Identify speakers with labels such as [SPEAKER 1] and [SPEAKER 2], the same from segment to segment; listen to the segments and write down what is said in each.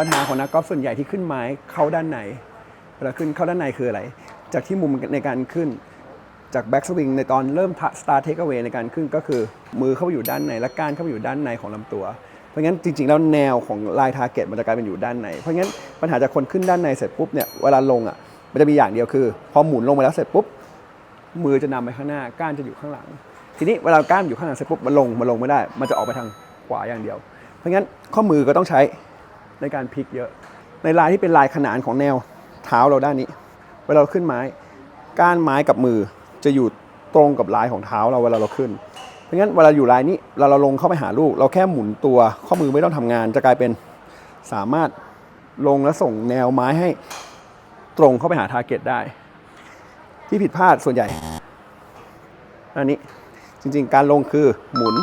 [SPEAKER 1] ปัญหาของนักกอล์ฟส่วนใหญ่ที่ขึ้นไม้เข้าด้านในเวลาขึ้นเข้าด้านในคืออะไร จากที่มุมในการขึ้น จากแบ็กสวิงในตอนเริ่มสตาร์เทคเอา a y ในการขึ้นก็คือมือเข้าไปอยู่ด้านในและก้านเข้าไปอยู่ด้านในของลำตัว เพราะงั้นจริงๆแล้วแนวของลายทาร์เก็ตมันจะกลายเป็นอยู่ด้านใน เพราะงั้นปัญหาจากคนขึ้นด้านในเสร็จปุ๊บเนี่ยเวลาลงอะมันจะมีอย่างเดียวคือ พอหมุนลงไปแล้วเสร็จปุ๊บมือจะนำไปข้างหน้าก้านจะอยู่ข้างหลัง ทีนี้เวลาก้านอยู่ข้างหลังเสร็จปุ๊บมันลงมันลงไม่ได้ มันจะออกไปทางขวาอย่างเดียว เพราะงั้นข้อมือก็ต้องใช้ ในการพลิกเยอะ ในลายที่เป็นลายขนานของแนวเท้าเราด้านนี้ เวลาเราขึ้นไม้ ก้านไม้กับมือจะอยู่ตรงกับลายของเท้าเราเวลาเราขึ้น เพราะงั้นเวลาอยู่ลายนี้เราเราลงเข้าไปหาลูก เราแค่หมุนตัวข้อมือไม่ต้องทำงาน จะกลายเป็นสามารถลงและส่งแนวไม้ให้ตรงเข้าไปหาทาร์เก็ตได้ ที่ผิดพลาดส่วนใหญ่อันนี้จริงๆ การลงคือหมุน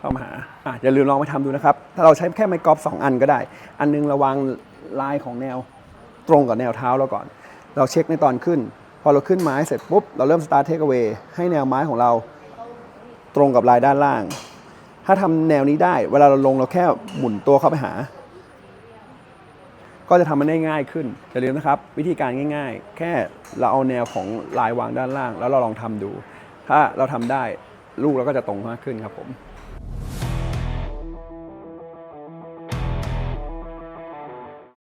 [SPEAKER 1] เข้ามาหาอะอย่าลืมลองไปทำดูนะครับ ถ้าเราใช้แค่ไม้กอล์ฟสองอันก็ได้ อันนึงระวังลายของแนวตรงกับแนวเท้าเราก่อน เราเช็คในตอนขึ้น พอเราขึ้นไม้เสร็จปุ๊บ เราเริ่มสตาร์ทเทคเอา a y ให้แนวไม้ของเราตรงกับลายด้านล่าง ถ้าทำแนวนี้ได้ เวลาเราลงเราแค่หมุนตัวเข้าไปหา ก็จะทำมันได้ง่ายขึ้น อย่าลืมนะครับ วิธีการง่าย ๆ แค่เราเอาแนวของลายวางด้านล่าง แล้วเราลองทำดู ถ้าเราทำได้ลูกเราก็จะตรงมากขึ้นครับผม